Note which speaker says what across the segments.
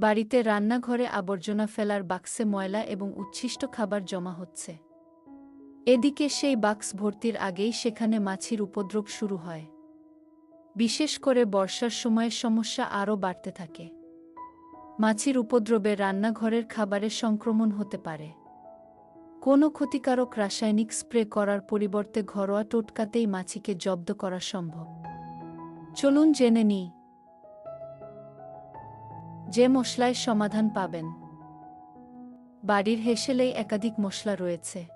Speaker 1: বাড়িতে রান্নাঘরে আবর্জনা ফেলার বাক্সে ময়লা এবং উচ্ছিষ্ট খাবার জমা হচ্ছে। এদিকে সেই বাক্স ভর্তির আগেই সেখানে মাছির উপদ্রব শুরু হয়। বিশেষ করে বর্ষার সময়ে সমস্যা আরও বাড়তে থাকে। মাছির উপদ্রবে রান্নাঘরের খাবারে সংক্রমণ হতে পারে। কোনো ক্ষতিকারক রাসায়নিক স্প্রে করার পরিবর্তে ঘরোয়া টোটকাতেই মাছিকে জব্দ করা সম্ভব। চলুন জেনে নিই যে মশলায় সমাধান পাবেন। বাড়ির হেসেলেই একাধিক মশলা রয়েছে।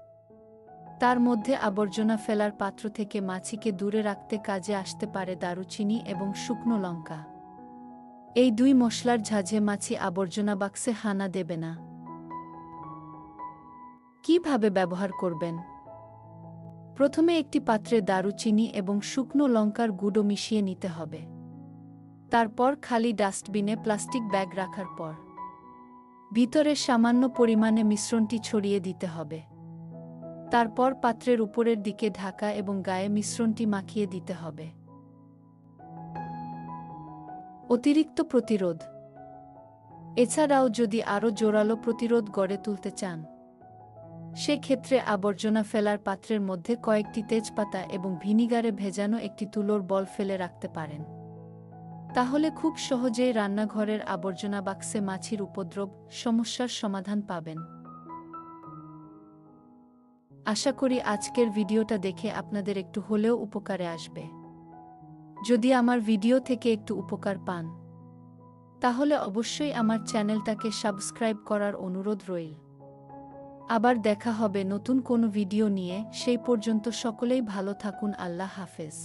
Speaker 1: তার মধ্যে আবর্জনা ফেলার পাত্র থেকে মাছিকে দূরে রাখতে কাজে আসতে পারে দারুচিনি এবং শুকনো লঙ্কা। এই দুই মশলার ঝাঁঝে মাছি আবর্জনা বাক্সে হানা দেবে না। কীভাবে ব্যবহার করবেন? প্রথমে একটি পাত্রে দারুচিনি এবং শুকনো লঙ্কার গুঁড়ো মিশিয়ে নিতে হবে। তারপর খালি ডাস্টবিনে প্লাস্টিক ব্যাগ রাখার পর। ভিতরে সামান্য পরিমাণে মিশ্রণটি ছড়িয়ে দিতে হবে। তারপর পাত্রের উপরের দিকে ঢাকা এবং গায়ে মিশ্রণটি মাখিয়ে দিতে হবে। অতিরিক্ত প্রতিরোধ। এছাড়াও যদি আরও জোরালো প্রতিরোধ গড়ে তুলতে চান, সেক্ষেত্রে আবর্জনা ফেলার পাত্রের মধ্যে কয়েকটি তেজপাতা এবং ভিনিগারে ভেজানো একটি তুলোর বল ফেলে রাখতে পারেন। তাহলে খুব সহজেই রান্নাঘরের আবর্জনা বাক্সে মাছির উপদ্রব সমস্যার সমাধান পাবেন। আশা করি আজকের ভিডিওটা দেখে আপনাদের একটু হলেও উপকারে আসবে। যদি আমার ভিডিও থেকে একটু উপকার পান, তাহলে অবশ্যই আমার চ্যানেলটাকে সাবস্ক্রাইব করার অনুরোধ রইল। আবার দেখা হবে নতুন কোনো ভিডিও নিয়ে, সেই পর্যন্ত সকলেই ভালো থাকুন, আল্লাহ হাফেজ।